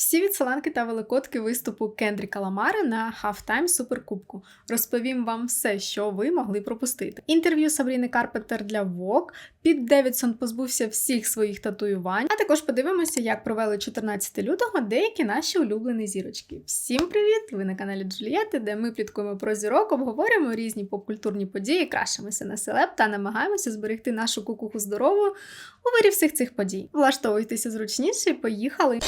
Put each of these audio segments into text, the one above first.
Всі відсиланки та великодки виступу Кендріка Ламара на Halftime Суперкубку. Розповім вам все, що ви могли пропустити. Інтерв'ю Сабріни Карпентер для Vogue, Піт Девідсон позбувся всіх своїх татуювань. А також подивимося, як провели 14 лютого деякі наші улюблені зірочки. Всім привіт! Ви на каналі Джулієти, де ми пліткуємо про зірок, обговорюємо різні попкультурні події, крашимося на селеб та намагаємося зберегти нашу кукуху здорову у вирі всіх цих подій. Влаштовуйтеся зручніше поїхали!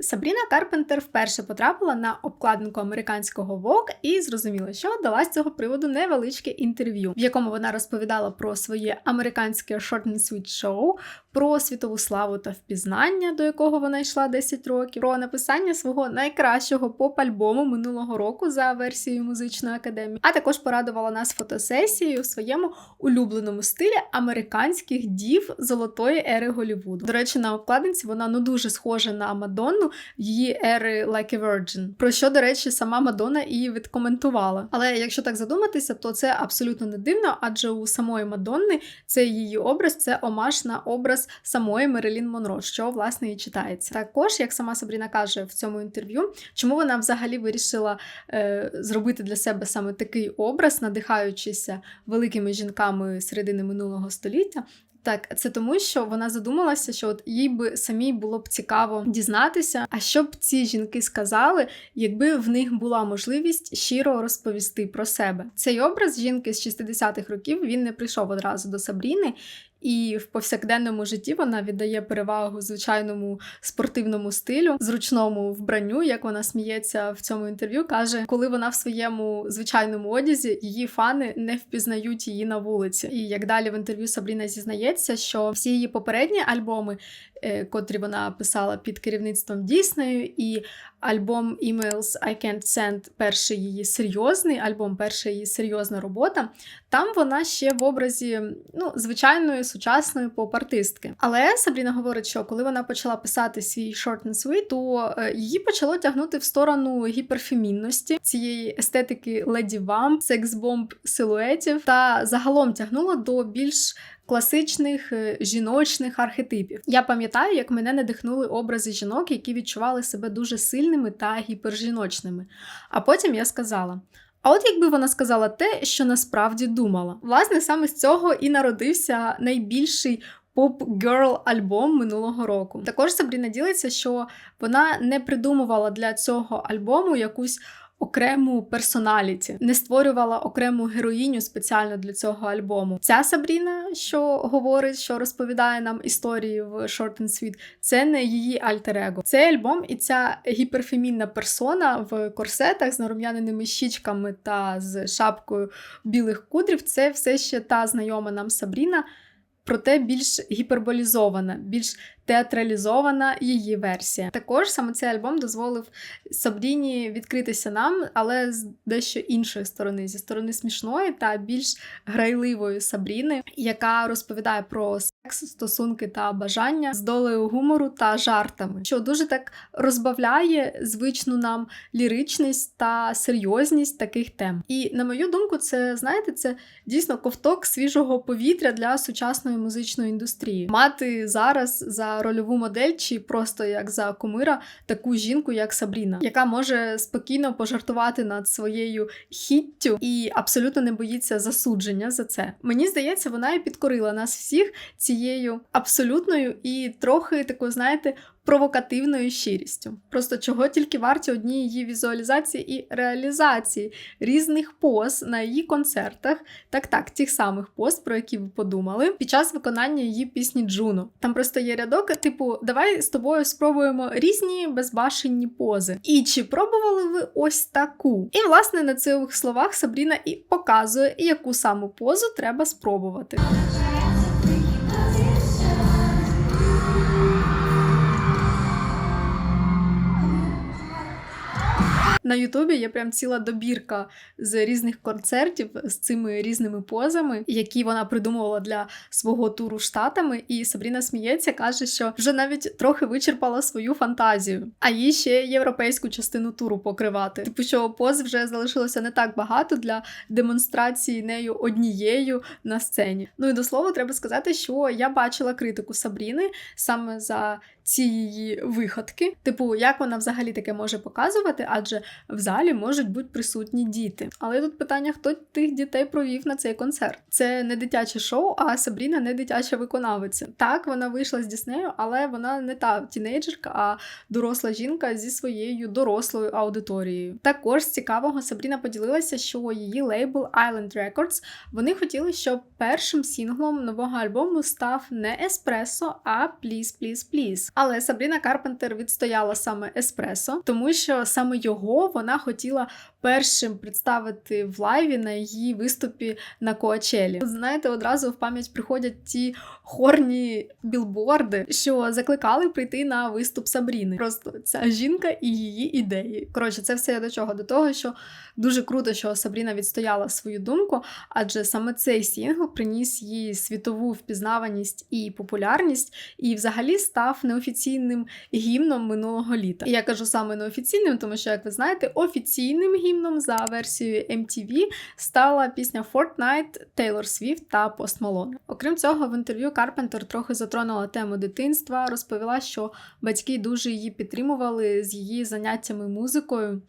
Сабріна Карпентер вперше потрапила на обкладинку американського Vogue і зрозуміла, що дала з цього приводу невеличке інтерв'ю, в якому вона розповідала про своє американське short and sweet show, про світову славу та впізнання, до якого вона йшла 10 років, про написання свого найкращого поп-альбому минулого року за версією музичної академії, а також порадувала нас фотосесією в своєму улюбленому стилі американських дів золотої ери Голлівуду. До речі, на обкладинці вона ну дуже схожа на Мадонну її ери Like a Virgin, про що, до речі, сама Мадонна і відкоментувала. Але якщо так задуматися, то це абсолютно не дивно, адже у самої Мадонни цей її образ це омаж на образ самої Мерилін Монро, що власне і читається. Також, як сама Сабріна каже в цьому інтерв'ю, чому вона взагалі вирішила е, зробити для себе саме такий образ, надихаючися великими жінками середини минулого століття. Так, це тому, що вона задумалася, що от їй би самій було б цікаво дізнатися, а що б ці жінки сказали, якби в них була можливість щиро розповісти про себе. Цей образ жінки з 60-х років він не прийшов одразу до Сабріни. І в повсякденному житті вона віддає перевагу звичайному спортивному стилю, зручному вбранню, як вона сміється в цьому інтерв'ю. каже, коли вона в своєму звичайному одязі її фани не впізнають її на вулиці. І як далі в інтерв'ю Сабріна зізнається, що всі її попередні альбоми, котрі вона писала під керівництвом Діснею, і альбом Emails I Can't Send, перший її серйозний альбом, перша її серйозна робота. Там вона ще в образі ну, звичайної сучасної поп-артистки. Але Сабріна говорить, що коли вона почала писати свій Short and Sweet, то е, її почало тягнути в сторону гіперфемінності, цієї естетики леді вам, секс-бомб силуетів, та загалом тягнуло до більш класичних е, жіночних архетипів. Я пам'ятаю, як мене надихнули образи жінок, які відчували себе дуже сильними та гіпержіночними. А потім я сказала. А от якби вона сказала те, що насправді думала. Власне, саме з цього і народився найбільший поп-герл альбом минулого року. Також Сабріна ділиться, що вона не придумувала для цього альбому якусь окрему персоналіті, не створювала окрему героїню спеціально для цього альбому. Ця Сабріна, що говорить, що розповідає нам історії в Short and Sweet, це не її альтер-его. Цей альбом і ця гіперфемінна персона в корсетах з нарум'яненими щічками та з шапкою білих кудрів. Це все ще та знайома нам Сабріна. Проте більш гіперболізована, більш театралізована її версія. Також саме цей альбом дозволив Сабріні відкритися нам, але з дещо іншої сторони, зі сторони смішної та більш грайливої Сабріни, яка розповідає про секс, стосунки та бажання з долею гумору та жартами, що дуже так розбавляє звичну нам ліричність та серйозність таких тем. І на мою думку, це знаєте, це дійсно ковток свіжого повітря для сучасної музичної індустрії. Мати зараз за рольову модель, чи просто як за кумира таку жінку, як Сабріна, яка може спокійно пожартувати над своєю хіттю і абсолютно не боїться засудження за це. Мені здається, вона і підкорила нас всіх цією абсолютною і трохи такою, знаєте, провокативною щирістю. Просто чого тільки варті одні її візуалізації і реалізації різних поз на її концертах, так так, тих самих поз, про які ви подумали, під час виконання її пісні Джуно. Там просто є рядок, типу, давай з тобою спробуємо різні безбашенні пози. І чи пробували ви ось таку? І, власне, на цих словах Сабріна і показує, яку саму позу треба спробувати. На Ютубі є прям ціла добірка з різних концертів з цими різними позами, які вона придумувала для свого туру штатами. І Сабріна сміється, каже, що вже навіть трохи вичерпала свою фантазію, а їй ще європейську частину туру покривати. Типу, що поз вже залишилося не так багато для демонстрації нею однією на сцені. Ну і до слова, треба сказати, що я бачила критику Сабріни саме за ці її виходки. Типу, як вона взагалі таке може показувати, адже в залі можуть бути присутні діти. Але тут питання, хто тих дітей провів на цей концерт. Це не дитяче шоу, а Сабріна не дитяча виконавиця. Так, вона вийшла з Діснею, але вона не та тінейджерка, а доросла жінка зі своєю дорослою аудиторією. Також з цікавого Сабріна поділилася, що її лейбл Island Records вони хотіли, щоб першим сінглом нового альбому став не Еспресо, а Please, Please, Please. Але Сабріна Карпентер відстояла саме Еспресо, тому що саме його вона хотіла першим представити в лайві на її виступі на Коачелі. Знаєте, одразу в пам'ять приходять ті хорні білборди, що закликали прийти на виступ Сабріни. Просто ця жінка і її ідеї. Коротше, це все до чого? До того, що дуже круто, що Сабріна відстояла свою думку, адже саме цей сінгл приніс їй світову впізнаваність і популярність, і взагалі став неофіційним гімном минулого літа. І я кажу саме неофіційним, тому що, як ви знаєте, офіційним гімном за версією MTV стала пісня Fortnite Taylor Swift та Post Malone. Окрім цього, в інтерв'ю Карпентер трохи затронула тему дитинства, розповіла, що батьки дуже її підтримували з її заняттями музикою.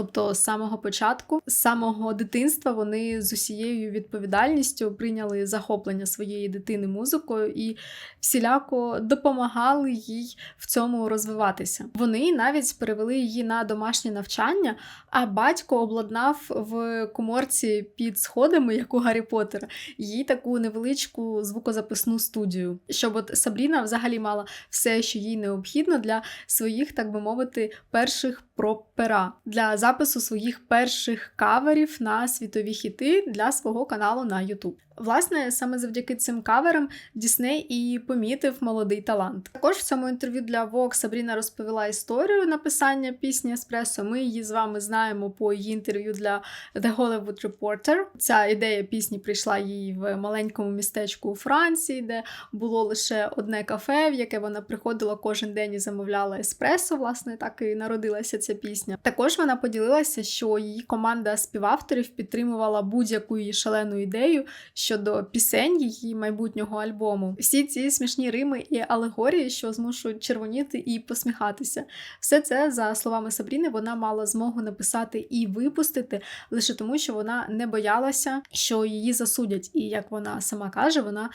Тобто з самого початку, з самого дитинства, вони з усією відповідальністю прийняли захоплення своєї дитини музикою і всіляко допомагали їй в цьому розвиватися. Вони навіть перевели її на домашнє навчання, а батько обладнав в коморці під сходами, як у Гаррі Поттера, їй таку невеличку звукозаписну студію, щоб от Сабріна взагалі мала все, що їй необхідно для своїх, так би мовити, перших проб пера. для запису своїх перших каверів на світові хіти для свого каналу на YouTube. Власне, саме завдяки цим каверам Дісней і помітив молодий талант. Також в цьому інтерв'ю для Vogue Сабріна розповіла історію написання пісні Еспресо. Ми її з вами знаємо по її інтерв'ю для The Hollywood Reporter. Ця ідея пісні прийшла їй в маленькому містечку у Франції, де було лише одне кафе, в яке вона приходила кожен день і замовляла еспресо. Власне, так і народилася ця пісня. Також вона поділилася, що її команда співавторів підтримувала будь-яку її шалену ідею щодо пісень її майбутнього альбому. Всі ці смішні рими і алегорії, що змушують червоніти і посміхатися. Все це, за словами Сабріни, вона мала змогу написати і випустити лише тому, що вона не боялася, що її засудять. І як вона сама каже, вона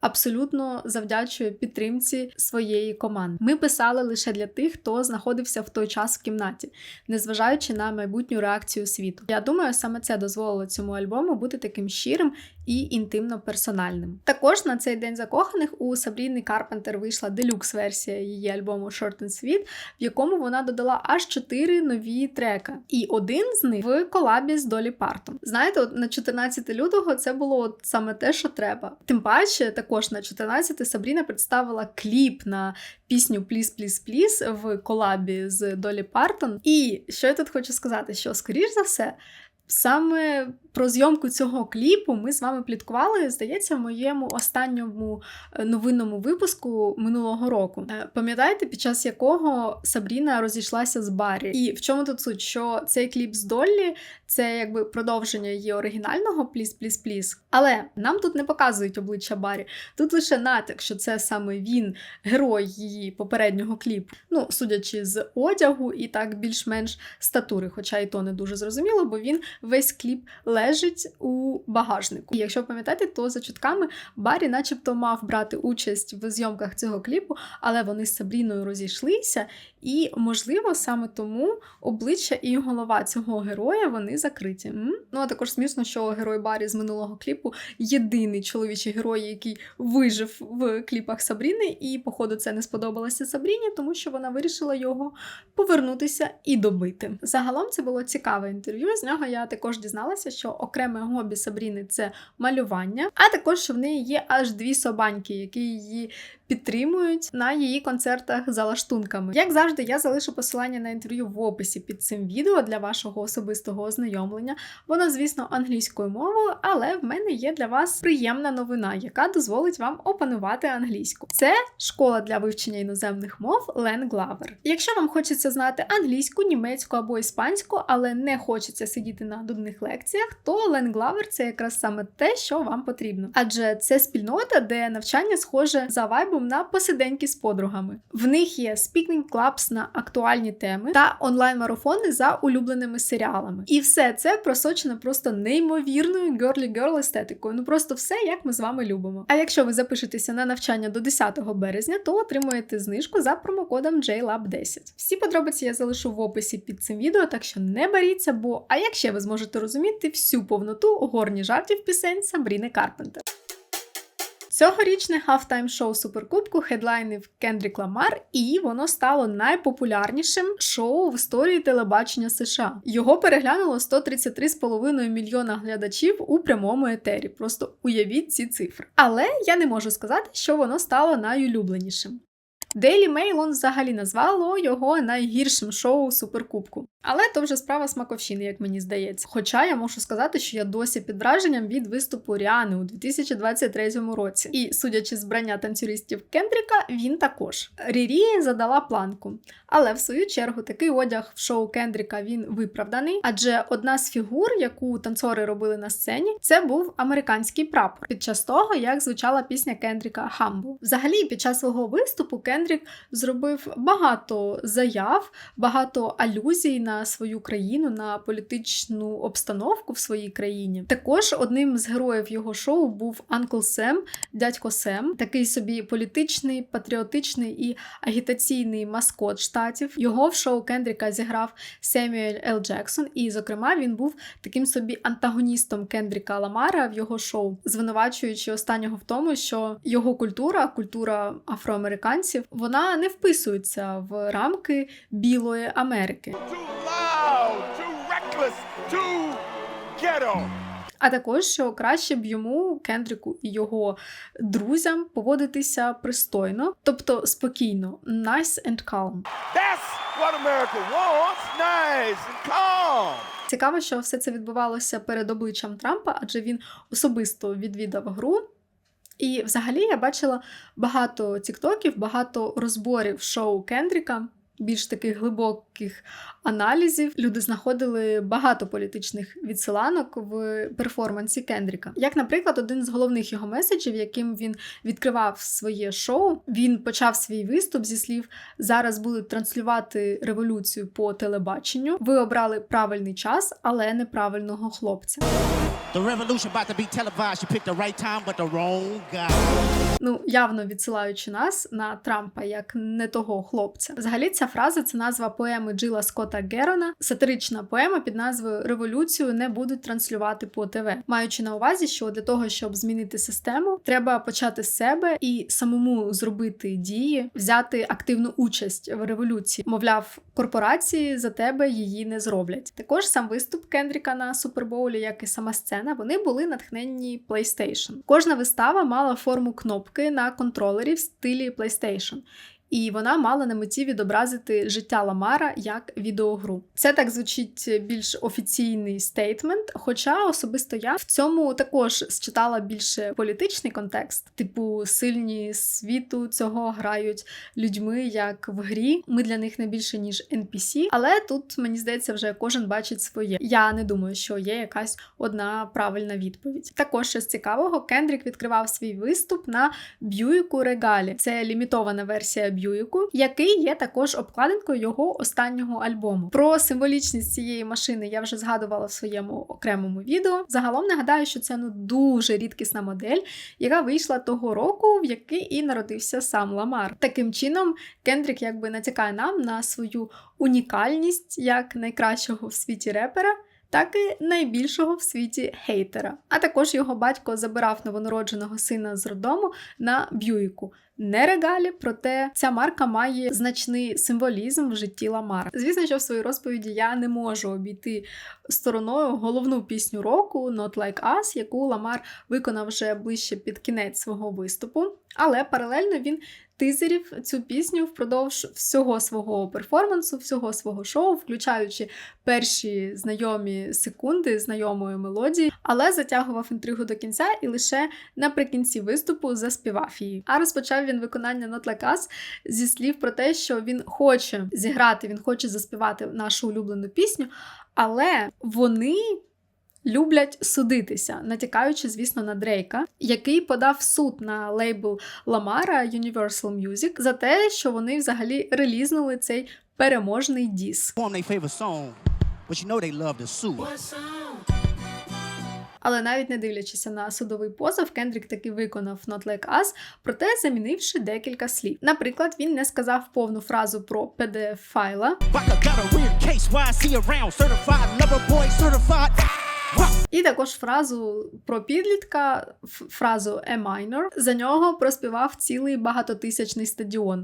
абсолютно завдячує підтримці своєї команди. Ми писали лише для тих, хто знаходився в той час в кімнаті, незважаючи на майбутню реакцію світу. Я думаю, саме це дозволило цьому альбому бути таким щирим і інтимно персональним. Також на цей день закоханих у Сабріни Карпентер вийшла делюкс-версія її альбому Short and Sweet, в якому вона додала аж чотири нові треки. І один з них в колабі з Долі Партом. Знаєте, от на 14 лютого це було от саме те, що треба. Тим паче, також на 14 Сабріна представила кліп на пісню Пліс Пліс Пліс в колабі з Долі Партон. І що я тут хочу сказати, що скоріш за все. Саме про зйомку цього кліпу ми з вами пліткували, здається, в моєму останньому е, новинному випуску минулого року. Е, пам'ятаєте, під час якого Сабріна розійшлася з Барі? І в чому тут суть? Що цей кліп з Доллі це якби продовження її оригінального пліс пліс пліс Але нам тут не показують обличчя Барі. Тут лише натяк, що це саме він, герой її попереднього кліпу. Ну, судячи з одягу і так більш-менш статури, хоча і то не дуже зрозуміло, бо він весь кліп лежить у багажнику. І якщо пам'ятаєте, то за чутками Барі, начебто, мав брати участь в зйомках цього кліпу, але вони з Сабріною розійшлися, і, можливо, саме тому обличчя і голова цього героя вони закриті. М? Ну а також смішно, що герой Барі з минулого кліпу єдиний чоловічий герой, який вижив в кліпах Сабріни, і, походу, це не сподобалося Сабріні, тому що вона вирішила його повернутися і добити. Загалом це було цікаве інтерв'ю. З нього я також дізналася, що окреме хобі Сабріни це малювання, а також що в неї є аж дві собаньки, які її підтримують на її концертах за лаштунками. Як завжди, я залишу посилання на інтерв'ю в описі під цим відео для вашого особистого ознайомлення. Воно, звісно, англійською мовою, але в мене є для вас приємна новина, яка дозволить вам опанувати англійську. Це школа для вивчення іноземних мов Ленглавер. Якщо вам хочеться знати англійську, німецьку або іспанську, але не хочеться сидіти на нудних лекціях, то Ленглавер це якраз саме те, що вам потрібно. Адже це спільнота, де навчання схоже за вайбом на посиденьки з подругами. В них є speaking clubs на актуальні теми та онлайн-марафони за улюбленими серіалами. І все це просочено просто неймовірною girly girl естетикою. Ну просто все, як ми з вами любимо. А якщо ви запишетеся на навчання до 10 березня, то отримуєте знижку за промокодом JLab10. Всі подробиці я залишу в описі під цим відео, так що не беріться, бо а як ще ви зможете розуміти всю повноту горні жартів пісень Сабріни Карпентер. Цьогорічне хафтайм шоу Суперкубку хедлайнив Кендрік Ламар, і воно стало найпопулярнішим шоу в історії телебачення США. Його переглянуло 133,5 мільйона глядачів у прямому етері. Просто уявіть ці цифри. Але я не можу сказати, що воно стало найулюбленішим. Daily Mail взагалі назвало його найгіршим шоу Суперкубку. Але то вже справа смаковщини, як мені здається. Хоча я можу сказати, що я досі під враженням від виступу Ріани у 2023 році. І судячи з брання танцюристів Кендріка, він також. Рірі задала планку. Але в свою чергу такий одяг в шоу Кендріка він виправданий, адже одна з фігур, яку танцори робили на сцені, це був американський прапор під час того, як звучала пісня Кендріка Хамбу. Взагалі, під час свого виступу Кендрік зробив багато заяв, багато алюзій на свою країну, на політичну обстановку в своїй країні. Також одним з героїв його шоу був Анкл Сем, дядько Сем, такий собі політичний, патріотичний і агітаційний маскот штатів. Його в шоу Кендріка зіграв Семюель Л. Джексон, і, зокрема, він був таким собі антагоністом Кендріка Ламара в його шоу, звинувачуючи останнього в тому, що його культура, культура афроамериканців, вона не вписується в рамки білої Америки. А також що краще б йому Кендріку і його друзям поводитися пристойно, тобто спокійно, nice and calm. That's what America wants. Nice and calm. Цікаво, що все це відбувалося перед обличчям Трампа, адже він особисто відвідав гру. І взагалі я бачила багато тіктоків, багато розборів шоу Кендріка, більш таких глибоких аналізів. Люди знаходили багато політичних відсиланок в перформансі Кендріка. Як, наприклад, один з головних його меседжів, яким він відкривав своє шоу, він почав свій виступ зі слів: зараз будуть транслювати революцію по телебаченню. Ви обрали правильний час, але неправильного хлопця. The revolution about to be televised. You picked the right time, but the wrong guy. Ну, явно відсилаючи нас на Трампа як не того хлопця. Взагалі, ця фраза це назва поеми Джила Скотта Герона, сатирична поема під назвою Революцію не будуть транслювати по ТВ, маючи на увазі, що для того, щоб змінити систему, треба почати з себе і самому зробити дії, взяти активну участь в революції. Мовляв, корпорації за тебе її не зроблять. Також сам виступ Кендріка на Супербоулі, як і сама сцена, вони були натхненні PlayStation. Кожна вистава мала форму кнопки на контролері в стилі PlayStation. І вона мала на меті відобразити життя Ламара як відеогру. Це так звучить більш офіційний стейтмент. Хоча особисто я в цьому також считала більше політичний контекст, типу сильні світу цього грають людьми як в грі. Ми для них не більше ніж NPC, але тут мені здається, вже кожен бачить своє. Я не думаю, що є якась одна правильна відповідь. Також щось цікавого, Кендрік відкривав свій виступ на Б'юіку Регалі. Це лімітована версія Б'юїку, який є також обкладинкою його останнього альбому. Про символічність цієї машини я вже згадувала в своєму окремому відео. Загалом нагадаю, що це ну дуже рідкісна модель, яка вийшла того року, в який і народився сам Ламар. Таким чином, Кендрік якби натякає нам на свою унікальність як найкращого в світі репера. Так і найбільшого в світі хейтера. А також його батько забирав новонародженого сина з роддому на Б'юїку. Не регалі, проте ця марка має значний символізм в житті Ламара. Звісно, що в своїй розповіді я не можу обійти стороною головну пісню року Not Like Us, яку Ламар виконав вже ближче під кінець свого виступу. Але паралельно він тизерів цю пісню впродовж всього свого перформансу, всього свого шоу, включаючи перші знайомі секунди знайомої мелодії, але затягував інтригу до кінця і лише наприкінці виступу заспівав її. А розпочав він виконання Not Like зі слів про те, що він хоче зіграти, він хоче заспівати нашу улюблену пісню, але вони. Люблять судитися, натякаючи, звісно, на Дрейка, який подав суд на лейбл Ламара Universal Music за те, що вони взагалі релізнули цей переможний діс. Але навіть не дивлячись на судовий позов, Кендрік таки виконав Not Like Us, проте замінивши декілька слів. Наприклад, він не сказав повну фразу про pdf файла, І також фразу про підлітка, фразу A minor. За нього проспівав цілий багатотисячний стадіон.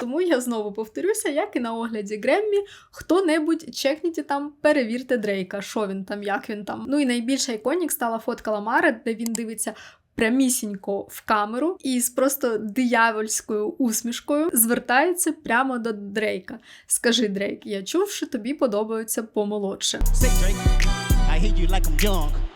Тому я знову повторюся, як і на огляді Греммі, хто-небудь чекніть там, перевірте Дрейка, що він там, як він там. Ну і найбільша іконік стала фотка Ламара, де він дивиться. Прямісінько в камеру і з просто диявольською усмішкою звертається прямо до Дрейка. Скажи, Дрейк, я чув, що тобі подобаються помолодше. Say Drake, I hear you like I'm young.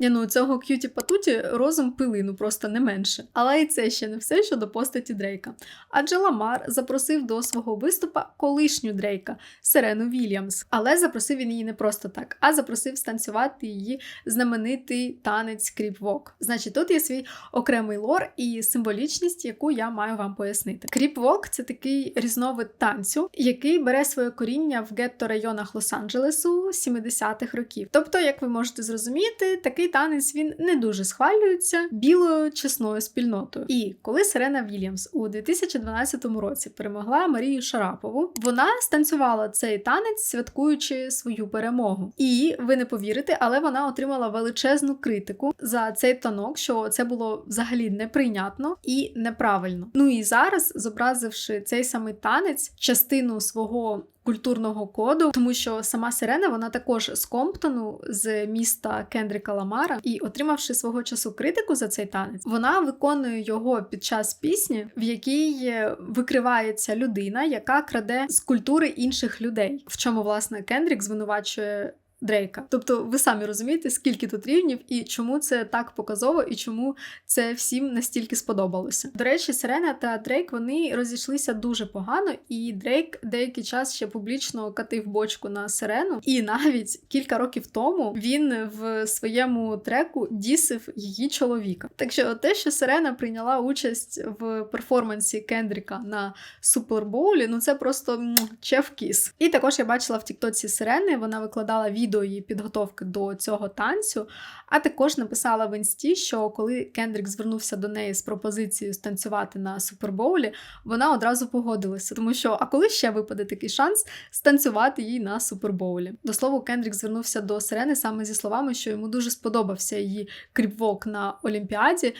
Ні, ну у цього к'юті патуті розум пилину просто не менше. Але і це ще не все щодо постаті Дрейка. Адже Ламар запросив до свого виступа колишню Дрейка Сирену Вільямс. Але запросив він її не просто так, а запросив станцювати її знаменитий танець кріпвок. Значить, тут є свій окремий лор і символічність, яку я маю вам пояснити. Кріпвок це такий різновид танцю, який бере своє коріння в гетто районах Лос-Анджелесу 70-х років. Тобто, як ви можете зрозуміти, такий танець він не дуже схвалюється білою чесною спільнотою. І коли Сирена Вільямс у 2012 році перемогла Марію Шарапову, вона станцювала цей танець, святкуючи свою перемогу. І ви не повірите, але вона отримала величезну критику за цей танок, що це було взагалі неприйнятно і неправильно. Ну і зараз, зобразивши цей самий танець, частину свого культурного коду, тому що сама Сирена вона також з Комптону, з міста Кендріка Ламара, і отримавши свого часу критику за цей танець, вона виконує його під час пісні, в якій е, викривається людина, яка краде з культури інших людей. В чому власне Кендрік звинувачує. Дрейка, тобто ви самі розумієте, скільки тут рівнів і чому це так показово, і чому це всім настільки сподобалося. До речі, Сирена та Дрейк вони розійшлися дуже погано, і Дрейк деякий час ще публічно катив бочку на Сирену. І навіть кілька років тому він в своєму треку дісив її чоловіка. Так що те, що Сирена прийняла участь в перформансі Кендріка на Супербоулі, ну це просто чеф-кіс. І також я бачила в Тіктоці Сирени, вона викладала відео її підготовки до цього танцю, а також написала в інсті, що коли Кендрік звернувся до неї з пропозицією станцювати на Супербоулі, вона одразу погодилася, тому що а коли ще випаде такий шанс станцювати їй на Супербоулі? До слова, Кендрік звернувся до Сирени саме зі словами, що йому дуже сподобався її кріпвок на Олімпіаді.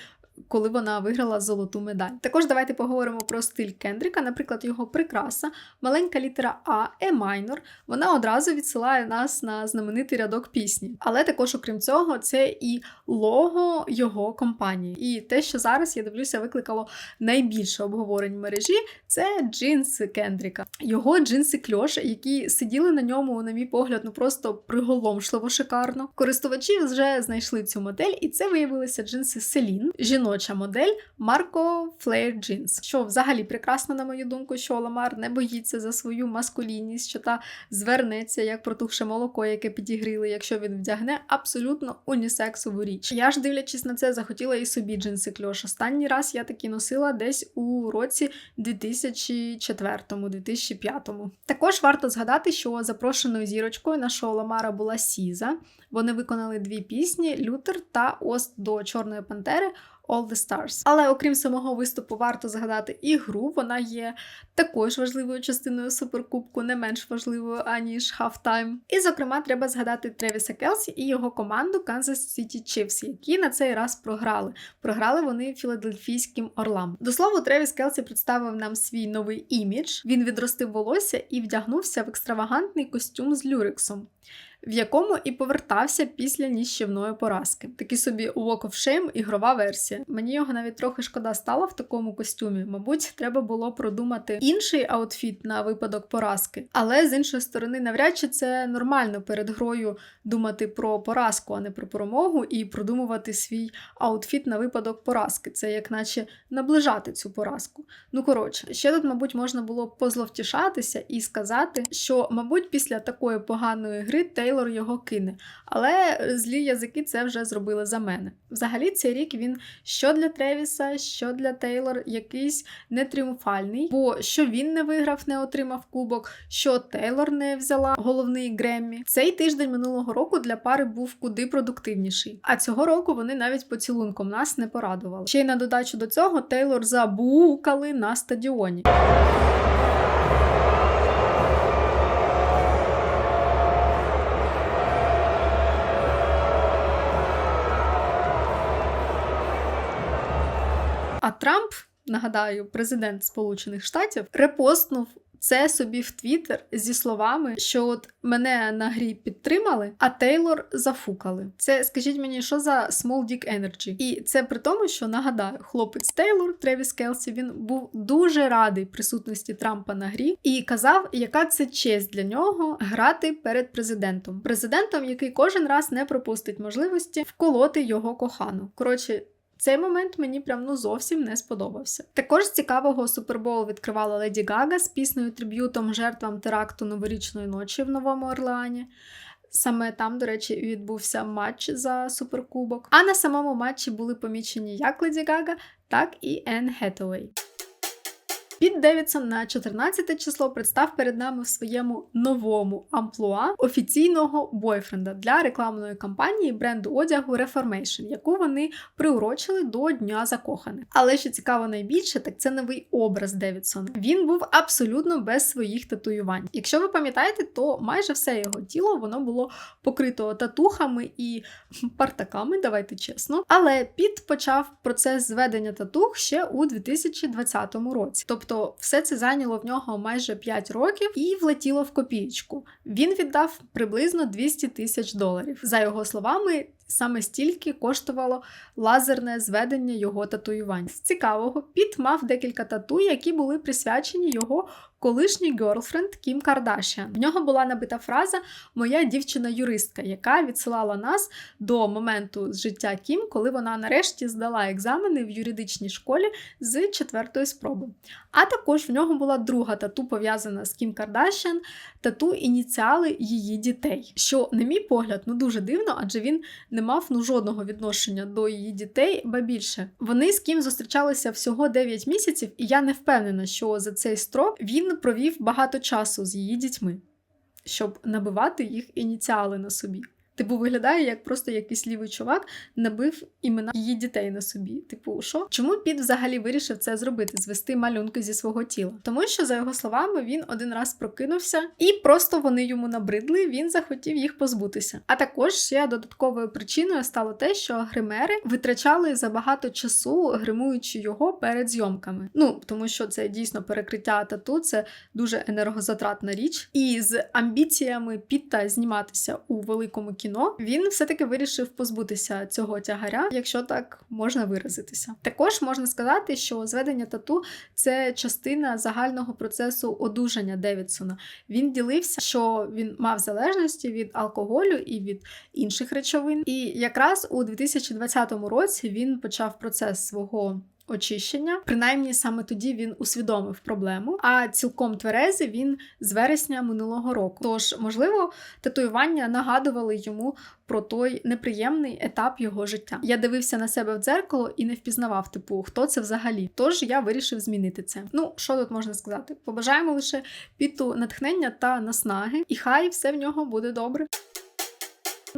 Коли вона виграла золоту медаль. Також давайте поговоримо про стиль Кендріка, наприклад, його прикраса, маленька літера А, Е майнор. Вона одразу відсилає нас на знаменитий рядок пісні. Але також, окрім цього, це і лого його компанії. І те, що зараз я дивлюся, викликало найбільше обговорень в мережі, це джинси Кендріка. Його джинси кльош, які сиділи на ньому, на мій погляд, ну просто приголомшливо шикарно. Користувачі вже знайшли цю модель, і це виявилися джинси Селін, жіноча модель Marco Flair Jeans. Що взагалі прекрасно, на мою думку, що Ламар не боїться за свою маскулінність, що та звернеться як протухше молоко, яке підігріли, якщо він вдягне абсолютно унісексову річ. Я ж дивлячись на це, захотіла і собі джинси кльош. Останній раз я такі носила десь у році 2004-2005. Також варто згадати, що запрошеною зірочкою на шоу Ламара була Сіза. Вони виконали дві пісні Лютер та Ост до Чорної Пантери. All the Stars. Але окрім самого виступу, варто згадати і гру. Вона є також важливою частиною суперкубку, не менш важливою аніж Halftime. І, зокрема, треба згадати Тревіса Келсі і його команду Kansas City Chiefs, які на цей раз програли. Програли вони філадельфійським орлам. До слова, Тревіс Келсі представив нам свій новий імідж. Він відростив волосся і вдягнувся в екстравагантний костюм з люрексом. В якому і повертався після ніщівної поразки. Такий собі Walk of Shame ігрова версія. Мені його навіть трохи шкода стало в такому костюмі. Мабуть, треба було продумати інший аутфіт на випадок поразки. Але з іншої сторони, навряд чи це нормально перед грою думати про поразку, а не про перемогу, і продумувати свій аутфіт на випадок поразки. Це як наче наближати цю поразку. Ну коротше, ще тут, мабуть, можна було позловтішатися і сказати, що, мабуть, після такої поганої гри Тейлор його кине. Але злі язики це вже зробили за мене. Взагалі, цей рік він що для Тревіса, що для Тейлор, якийсь не тріумфальний, бо що він не виграв, не отримав кубок, що Тейлор не взяла головний Греммі. Цей тиждень минулого року для пари був куди продуктивніший. А цього року вони навіть поцілунком нас не порадували. Ще й на додачу до цього Тейлор забукали на стадіоні. Нагадаю, президент Сполучених Штатів, репостнув це собі в Твіттер зі словами, що от мене на грі підтримали, а Тейлор зафукали. Це скажіть мені, що за small dick energy? І це при тому, що нагадаю, хлопець Тейлор Тревіс Келсі він був дуже радий присутності Трампа на грі і казав, яка це честь для нього грати перед президентом. Президентом, який кожен раз не пропустить можливості вколоти його кохану. Коротше. Цей момент мені прям ну зовсім не сподобався. Також цікавого супербол відкривала Леді Гага з піснею триб'ютом жертвам теракту новорічної ночі в Новому Орлеані. Саме там, до речі, відбувся матч за суперкубок. А на самому матчі були помічені як Леді Гага, так і Енн Хеттауей. Піт Девідсон на 14 число представ перед нами в своєму новому амплуа офіційного бойфренда для рекламної кампанії бренду одягу Reformation, яку вони приурочили до Дня закоханих. Але що цікаво найбільше, так це новий образ Девідсона. Він був абсолютно без своїх татуювань. Якщо ви пам'ятаєте, то майже все його тіло воно було покрито татухами і партаками, давайте чесно. Але Піт почав процес зведення татух ще у 2020 році. Тобто, все це зайняло в нього майже 5 років і влетіло в копієчку. Він віддав приблизно 200 тисяч доларів. За його словами, саме стільки коштувало лазерне зведення його татуювань. З цікавого, Піт мав декілька тату, які були присвячені його колишній герлфренд Кім Кардашіан. В нього була набита фраза Моя дівчина-юристка, яка відсилала нас до моменту життя Кім, коли вона нарешті здала екзамени в юридичній школі з четвертої спроби. А також в нього була друга тату, пов'язана з Кім Кардашіан, тату ініціали її дітей. Що, на мій погляд, ну дуже дивно, адже він не мав ну жодного відношення до її дітей, ба більше. Вони з ким зустрічалися всього 9 місяців, і я не впевнена, що за цей строк він провів багато часу з її дітьми, щоб набивати їх ініціали на собі. Типу, виглядає як просто якийсь лівий чувак набив імена її дітей на собі. Типу, що? Чому Піт взагалі вирішив це зробити? Звести малюнки зі свого тіла? Тому що, за його словами, він один раз прокинувся, і просто вони йому набридли, він захотів їх позбутися. А також ще додатковою причиною стало те, що гримери витрачали забагато часу, гримуючи його перед зйомками. Ну тому що це дійсно перекриття тату, це дуже енергозатратна річ. І з амбіціями Піта зніматися у великому кіно кіно, він все-таки вирішив позбутися цього тягаря, якщо так можна виразитися. Також можна сказати, що зведення тату це частина загального процесу одужання Девідсона. Він ділився, що він мав залежності від алкоголю і від інших речовин. І якраз у 2020 році він почав процес свого очищення. Принаймні саме тоді він усвідомив проблему. А цілком тверезий він з вересня минулого року. Тож, можливо, татуювання нагадували йому про той неприємний етап його життя. Я дивився на себе в дзеркало і не впізнавав, типу, хто це взагалі. Тож я вирішив змінити це. Ну, що тут можна сказати? Побажаємо лише піту натхнення та наснаги, і хай все в нього буде добре.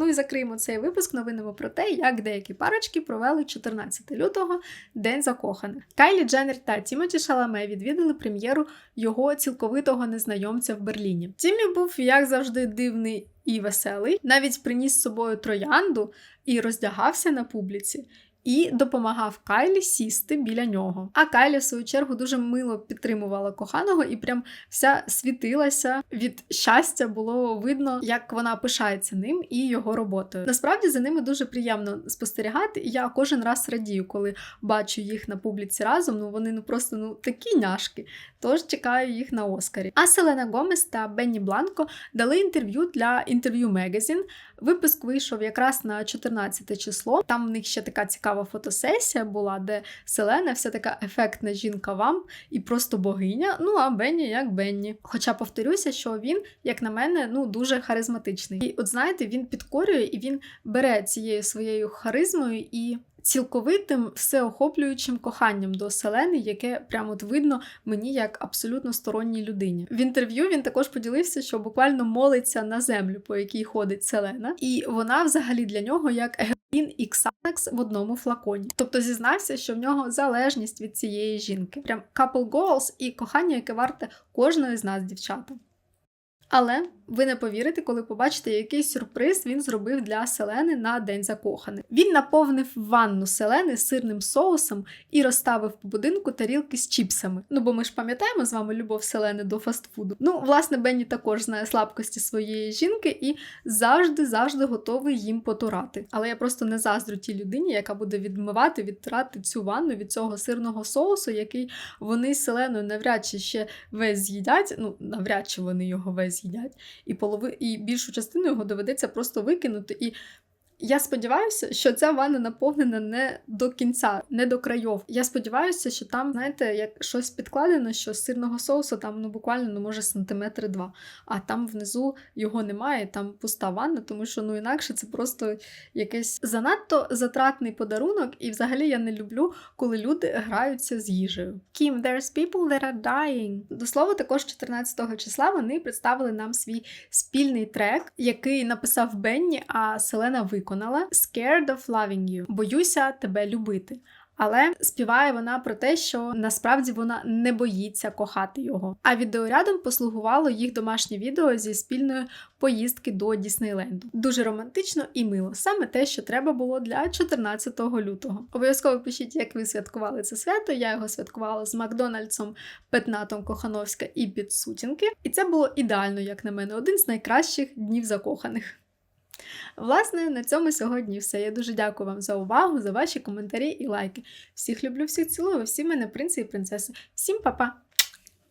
Ну і закриємо цей випуск новинами про те, як деякі парочки провели 14 лютого День закоханих. Кайлі Дженнер та Тімоті Шаламе відвідали прем'єру його цілковитого незнайомця в Берліні. Тімі був, як завжди, дивний і веселий, навіть приніс з собою троянду і роздягався на публіці. І допомагав Кайлі сісти біля нього. А Кайлі, в свою чергу, дуже мило підтримувала коханого і прям вся світилася від щастя. Було видно, як вона пишається ним і його роботою. Насправді за ними дуже приємно спостерігати, і я кожен раз радію, коли бачу їх на публіці разом. Ну вони ну просто ну такі няшки. Тож чекаю їх на Оскарі. А Селена Гомес та Бенні Бланко дали інтерв'ю для інтерв'ю Magazine. Випуск вийшов якраз на 14 число. Там в них ще така цікава фотосесія була, де Селена вся така ефектна жінка вам і просто богиня. Ну а Бенні як Бенні. Хоча повторюся, що він, як на мене, ну дуже харизматичний. І от знаєте, він підкорює і він бере цією своєю харизмою і. Цілковитим всеохоплюючим коханням до Селени, яке прямо от видно мені як абсолютно сторонній людині. В інтерв'ю він також поділився, що буквально молиться на землю, по якій ходить Селена, і вона взагалі для нього як Егелін і Ксанакс в одному флаконі. Тобто зізнався, що в нього залежність від цієї жінки. Прям couple goals і кохання, яке варте кожної з нас, дівчата. Але ви не повірите, коли побачите, який сюрприз він зробив для Селени на День закоханих. Він наповнив ванну Селени сирним соусом і розставив по будинку тарілки з чіпсами. Ну бо ми ж пам'ятаємо з вами любов Селени до фастфуду. Ну, власне, Бенні також знає слабкості своєї жінки і завжди, завжди готовий їм потурати. Але я просто не заздрю тій людині, яка буде відмивати, відтирати цю ванну від цього сирного соусу, який вони з Селеною навряд чи ще весь з'їдять. Ну, навряд чи вони його весь з'їдять і полови, і більшу частину його доведеться просто викинути. І я сподіваюся, що ця ванна наповнена не до кінця, не до крайов. Я сподіваюся, що там, знаєте, як щось підкладено, що з сирного соусу там ну буквально ну, може сантиметри два. А там внизу його немає, там пуста ванна, тому що ну інакше це просто якийсь занадто затратний подарунок. І взагалі я не люблю, коли люди граються з їжею. Kim, there's people that are dying. До слова, також 14-го числа вони представили нам свій спільний трек, який написав Бенні, а Селена виконала Scared of Loving You. Боюся тебе любити. Але співає вона про те, що насправді вона не боїться кохати його. А відеорядом послугувало їх домашнє відео зі спільної поїздки до Діснейленду. Дуже романтично і мило. Саме те, що треба було для 14 лютого. Обов'язково пишіть, як ви святкували це свято. Я його святкувала з Макдональдсом, Петнатом Кохановська і Підсутінки. І це було ідеально, як на мене, один з найкращих днів закоханих. Власне, на цьому сьогодні все. Я дуже дякую вам за увагу, за ваші коментарі і лайки. Всіх люблю, всіх цілую, всі мене принци і принцеси. Всім па-па!